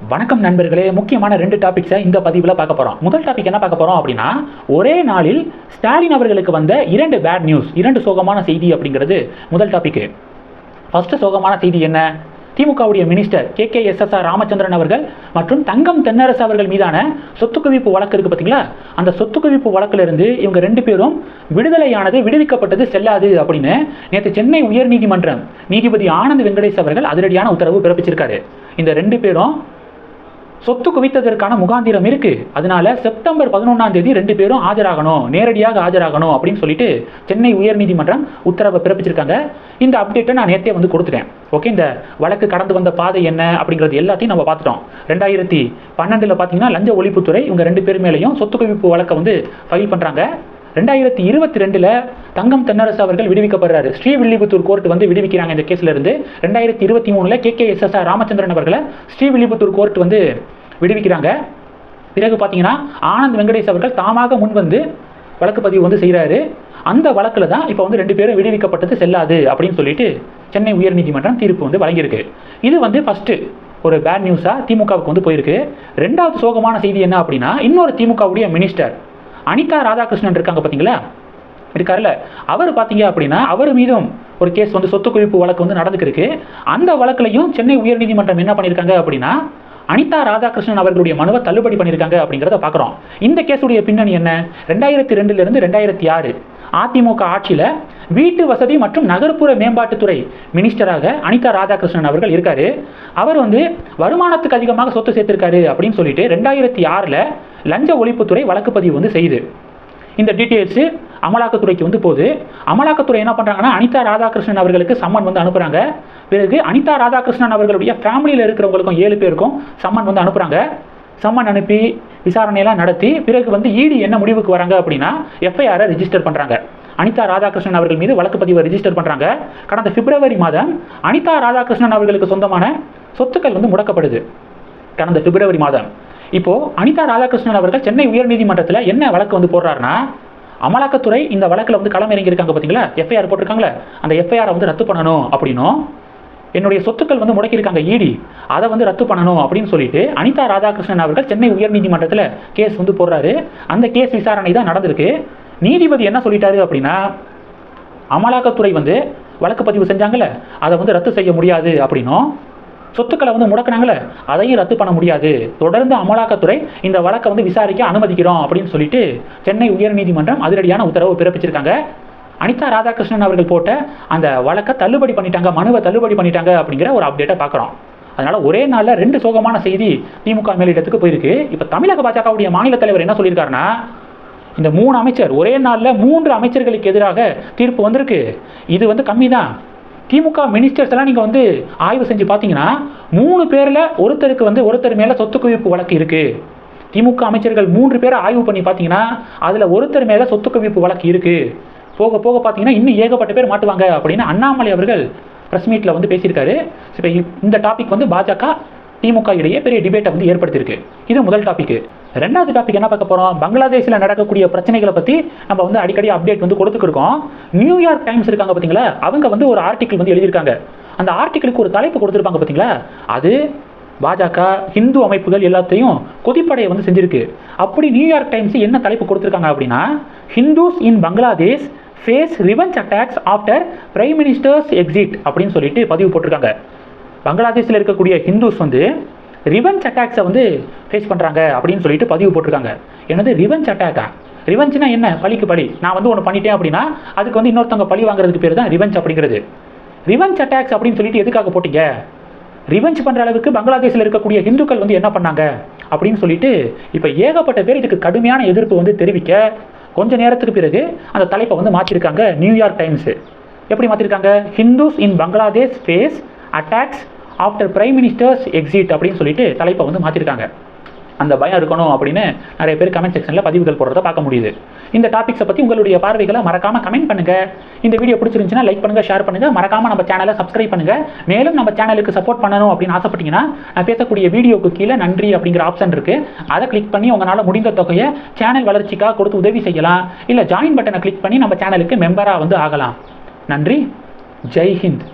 வணக்கம் நண்பர்களே முக்கியமான ரெண்டு டாபிக்ஸை இந்த பதிவில் பார்க்க போகிறோம் முதல் டாபிக் என்ன பார்க்க போகிறோம் அப்படின்னா ஒரே நாளில் ஸ்டாலின் அவர்களுக்கு வந்த இரண்டு பேட் நியூஸ் இரண்டு சோகமான செய்தி அப்படிங்கிறது முதல் டாபிக்கு ஃபஸ்ட்டு சோகமான செய்தி என்ன? திமுகவுடைய minister K K S S R Ramachandran அவர்கள் மற்றும் தங்கம் தென்னரசு அவர்கள் மீதான சொத்து குவிப்பு வழக்கு இருக்குது பார்த்தீங்களா அந்த சொத்து குவிப்பு வழக்கிலிருந்து இவங்க ரெண்டு பேரும் விடுதலையானது விடுவிக்கப்பட்டது செல்லாது அப்படின்னு நேற்று சென்னை உயர்நீதிமன்றம் நீதிபதி ஆனந்த் வெங்கடேஷ் அவர்கள் அதிரடியான உத்தரவு பிறப்பிச்சிருக்காரு. இந்த ரெண்டு பேரும் சொத்து குவித்ததற்கான முகாந்திரம் இருக்கு. அதனால செப்டம்பர் பதினொன்றாம் தேதி ரெண்டு பேரும் ஆஜராகணும். நேரடியாக ஆஜராகணும் அப்படின்னு சொல்லிட்டு சென்னை உயர்நீதிமன்றம் உத்தரவை பிறப்பிச்சிருக்காங்க. இந்த அப்டேட்டை நான் நேற்றே வந்து கொடுத்துட்டேன். ஓகே இந்த வழக்கு கடந்து வந்த பாதை என்ன அப்படிங்கிறது எல்லாத்தையும் நம்ம பார்த்துட்டோம். ரெண்டாயிரத்தி பன்னெண்டில் பார்த்தீங்கன்னா லஞ்ச ஒழிப்புத்துறை இவங்க ரெண்டு பேர் மேலேயும் சொத்து குவிப்பு வழக்கை வந்து ஃபைல் பண்ணுறாங்க ரெண்டாயிரத்தி இருபத்தி ரெண்டில் தங்கம் தென்னரசு அவர்கள் விடுவிக்கப்படுறாரு. ஸ்ரீவில்லிபுத்தூர் கோர்ட் வந்து விடுவிக்கிறாங்க இந்த கேஸ்ல இருந்து. ரெண்டாயிரத்தி இருபத்தி மூணில் K K S S R Ramachandran அவர்களை ஸ்ரீவில்லிபுத்தூர் கோர்ட் வந்து விடுவிக்கிறாங்க. பிறகு பார்த்தீங்கன்னா ஆனந்த் வெங்கடேஷ் அவர்கள் தாமாக முன் வந்து வழக்கு பதிவு வந்து செய்கிறாரு அந்த வழக்கில் தான் இப்போ வந்து ரெண்டு பேரும் விடுவிக்கப்பட்டது செல்லாது அப்படின்னு சொல்லிட்டு சென்னை உயர்நீதிமன்றம் தீர்ப்பு வந்து வழங்கியிருக்கு. இது வந்து ஃபஸ்ட்டு ஒரு பேட் நியூஸாக திமுகவுக்கு வந்து போயிருக்கு. ரெண்டாவது சோகமான செய்தி என்ன அப்படின்னா இன்னொரு திமுகவுடைய மினிஸ்டர் அனிதா ராதாகிருஷ்ணன் இருக்காங்க பார்த்தீங்களா? இருக்காருல்ல. அவர் பார்த்தீங்க அப்படின்னா அவர் மீதும் ஒரு கேஸ் வந்து சொத்து குவிப்பு வழக்கு வந்து நடந்துக்கிருக்கு. அந்த வழக்குலையும் சென்னை உயர்நீதிமன்றம் என்ன பண்ணியிருக்காங்க அப்படின்னா அனிதா ராதாகிருஷ்ணன் அவர்களுடைய மனுவை தள்ளுபடி பண்ணியிருக்காங்க அப்படிங்கிறத பார்க்குறோம். இந்த கேஸுடைய பின்னணி என்ன? ரெண்டாயிரத்தி ரெண்டுலேருந்து ரெண்டாயிரத்தி ஆறு அதிமுக ஆட்சியில் வீட்டு வசதி மற்றும் நகர்ப்புற மேம்பாட்டுத்துறை மினிஸ்டராக அனிதா ராதாகிருஷ்ணன் அவர்கள் இருக்காரு. அவர் வந்து வருமானத்துக்கு அதிகமாக சொத்து சேர்த்திருக்காரு அப்படின்னு சொல்லிட்டு ரெண்டாயிரத்தி ஆறில் லஞ்ச ஒழிப்புத்துறை வழக்கு பதிவு வந்து செய்யுது. இந்த டீட்டெயில்ஸு அமலாக்கத்துறைக்கு வந்து போகுது. அமலாக்கத்துறை என்ன பண்ணுறாங்கன்னா அனிதா ராதாகிருஷ்ணன் அவர்களுக்கு சம்மன் வந்து அனுப்புகிறாங்க பிறகு அனிதா ராதாகிருஷ்ணன் அவர்களுடைய ஃபேமிலியில் இருக்கிறவங்களுக்கும் ஏழு பேருக்கும் சம்மன் வந்து அனுப்புகிறாங்க சம்மன் அனுப்பி விசாரணையெல்லாம் நடத்தி பிறகு வந்து இடி என்ன முடிவுக்கு வராங்க அப்படின்னா எஃப்ஐஆரை ரிஜிஸ்டர் பண்ணுறாங்க அனிதா ராதாகிருஷ்ணன் அவர்கள் மீது வழக்கு பதிவை ரிஜிஸ்டர் பண்ணுறாங்க கடந்த பிப்ரவரி மாதம் அனிதா ராதாகிருஷ்ணன் அவர்களுக்கு சொந்தமான சொத்துக்கள் வந்து முடக்கப்படுது. கடந்த பிப்ரவரி மாதம். இப்போ அனிதா ராதாகிருஷ்ணன் அவர்கள் சென்னை உயர்நீதிமன்றத்தில் என்ன வழக்கு வந்து போடுறாருன்னா அமலாக்கத்துறை இந்த வழக்கில் வந்து களம் இறங்கியிருக்காங்க பார்த்தீங்களா எஃப்ஐஆர் போட்டிருக்காங்களே அந்த எஃப்ஐஆரை வந்து ரத்து பண்ணணும் அப்படின்னும். என்னுடைய சொத்துக்கள் வந்து முடக்கியிருக்காங்க இடி அதை வந்து ரத்து பண்ணணும் அப்படின்னு சொல்லிட்டு அனிதா ராதாகிருஷ்ணன் அவர்கள் சென்னை உயர்நீதிமன்றத்தில் கேஸ் வந்து போடுறாரு. அந்த கேஸ் விசாரணை தான் நடந்திருக்கு. நீதிபதி என்ன சொல்லிட்டாரு அப்படின்னா அமலாக்கத்துறை வந்து வழக்கு பதிவு செஞ்சாங்கல்ல அதை வந்து ரத்து செய்ய முடியாது அப்படின்னும். சொத்துக்களை வந்து முடக்கினாங்களே அதையும் ரத்து பண்ண முடியாது. தொடர்ந்து அமலாக்கத்துறை இந்த வழக்கை வந்து விசாரிக்க அனுமதிக்கிறோம் அப்படின்னு சொல்லிட்டு சென்னை உயர்நீதிமன்றம் அதிரடியான உத்தரவு பிறப்பிச்சிருக்காங்க. அனிதா ராதாகிருஷ்ணன் அவர்கள் போட்ட அந்த வழக்கை தள்ளுபடி பண்ணிட்டாங்க மனுவை தள்ளுபடி பண்ணிட்டாங்க அப்படிங்கிற ஒரு அப்டேட்டை பார்க்குறோம். அதனால ஒரே நாளில் ரெண்டு சோகமான செய்தி திமுக மேலிடத்துக்கு போயிருக்கு. இப்போ தமிழக பாஜகவுடைய மாநில தலைவர் என்ன சொல்லியிருக்காருன்னா இந்த மூணு அமைச்சர் ஒரே நாளில் மூன்று அமைச்சர்களுக்கு எதிராக தீர்ப்பு வந்திருக்கு. இது வந்து கம்மி தான் திமுக மினிஸ்டர்ஸ் எல்லாம் நீங்கள் வந்து ஆய்வு செஞ்சு பார்த்தீங்கன்னா மூணு பேரில் ஒருத்தருக்கு வந்து ஒருத்தர் மேலே சொத்து குவிப்பு வழக்கு இருக்குது திமுக அமைச்சர்கள் மூன்று பேரை ஆய்வு பண்ணி பார்த்தீங்கன்னா அதில் ஒருத்தர் மேலே சொத்து குவிப்பு வழக்கு இருக்குது போக போக பார்த்தீங்கன்னா இன்னும் ஏகப்பட்ட பேர் மாட்டுவாங்க அப்படின்னு அண்ணாமலை அவர்கள் ப்ரெஸ் மீட்டில் வந்து பேசியிருக்காரு. இப்போ இந்த டாபிக் வந்து பாஜக திமுக இடையே பெரிய டிபேட்டை வந்து ஏற்படுத்தியிருக்கு. இது முதல் டாபிக் ரெண்டாவது டாபிக் என்ன பார்க்க போகிறோம் பங்களாதேஷில் நடக்கக்கூடிய பிரச்சனைகளை பற்றி நம்ம வந்து அடிக்கடி அப்டேட் வந்து கொடுத்துருக்கோம் நியூயார்க் டைம்ஸ் இருக்காங்க பார்த்தீங்களா அவங்க வந்து ஒரு ஆர்டிக்கிள் வந்து எழுதியிருக்காங்க. அந்த ஆர்டிக்கிளுக்கு ஒரு தலைப்பு கொடுத்துருப்பாங்க பார்த்தீங்களா அது பாஜக ஹிந்து அமைப்புகள் எல்லாத்தையும் கொதிப்படையை வந்து செஞ்சிருக்கு. அப்படி நியூயார்க் டைம்ஸ் என்ன தலைப்பு கொடுத்துருக்காங்க அப்படின்னா Hindus in Bangladesh face revenge attacks after prime minister's exit அப்படின்னு சொல்லிட்டு பதிவு போட்டிருக்காங்க. பங்களாதேஷில் இருக்கக்கூடிய ஹிந்துஸ் வந்து ரிவெஞ்ச் அட்டாக்ஸை வந்து ஃபேஸ் பண்ணுறாங்க அப்படின்னு சொல்லிட்டு பதிவு போட்டிருக்காங்க. என்னது? ரிவெஞ்ச் அட்டாக்கா ரிவெஞ்ச்னா என்ன? பழிக்கு பழி. நான் வந்து ஒன்று பண்ணிட்டேன் அப்படின்னா அதுக்கு வந்து இன்னொருத்தவங்க பழி வாங்குறதுக்கு பேர் தான் ரிவெஞ்ச் அப்படிங்கிறது. ரிவெஞ்ச் அட்டாக்ஸ் அப்படின்னு சொல்லிட்டு எதுக்காக போட்டீங்க? ரிவெஞ்ச் பண்ணுற அளவுக்கு பங்களாதேஷில் இருக்கக்கூடிய இந்துக்கள் வந்து என்ன பண்ணாங்க? அப்படின்னு சொல்லிட்டு இப்போ ஏகப்பட்ட பேர் இதுக்கு கடுமையான எதிர்ப்பு வந்து தெரிவிக்க கொஞ்ச நேரத்துக்கு பிறகு அந்த தலைப்பை வந்து மாற்றிருக்காங்க நியூயார்க் டைம்ஸு. எப்படி மாற்றிருக்காங்க Hindus in Bangladesh face attacks after prime minister's exit அப்படின்னு சொல்லிட்டு தலைப்பை வந்து மாற்றிருக்காங்க அந்த பயம் இருக்கணும் அப்படின்னு நிறைய பேர் கமெண்ட் செக்ஷனில் பதிவுகள் போடுறத பார்க்க முடியுது. இந்த டாபிக்ஸை பற்றி உங்களுடைய பார்வைகளை மறக்காமல் கமெண்ட் பண்ணுங்கள் இந்த வீடியோ பிடிச்சிருந்துச்சுன்னா லைக் பண்ணுங்கள் ஷேர் பண்ணுங்கள் மறக்காமல் நம்ம சேனலை சப்ஸ்கிரைப் பண்ணுங்கள் மேலும் நம்ம சேனலுக்கு சப்போர்ட் பண்ணணும் அப்படின்னு ஆசைப்பட்டீங்கன்னா நான் பேசக்கூடிய வீடியோக்கு கீழே நன்றி அப்படிங்கிற ஆப்ஷன் இருக்குது அதை கிளிக் பண்ணி உங்களால் முடிந்த தொகையை சேனல் வளர்ச்சிக்காக கொடுத்து உதவி செய்யலாம். இல்லை ஜாயின் பட்டனை கிளிக் பண்ணி நம்ம சேனலுக்கு மெம்பராக வந்து ஆகலாம். நன்றி. ஜெய் ஹிந்த்.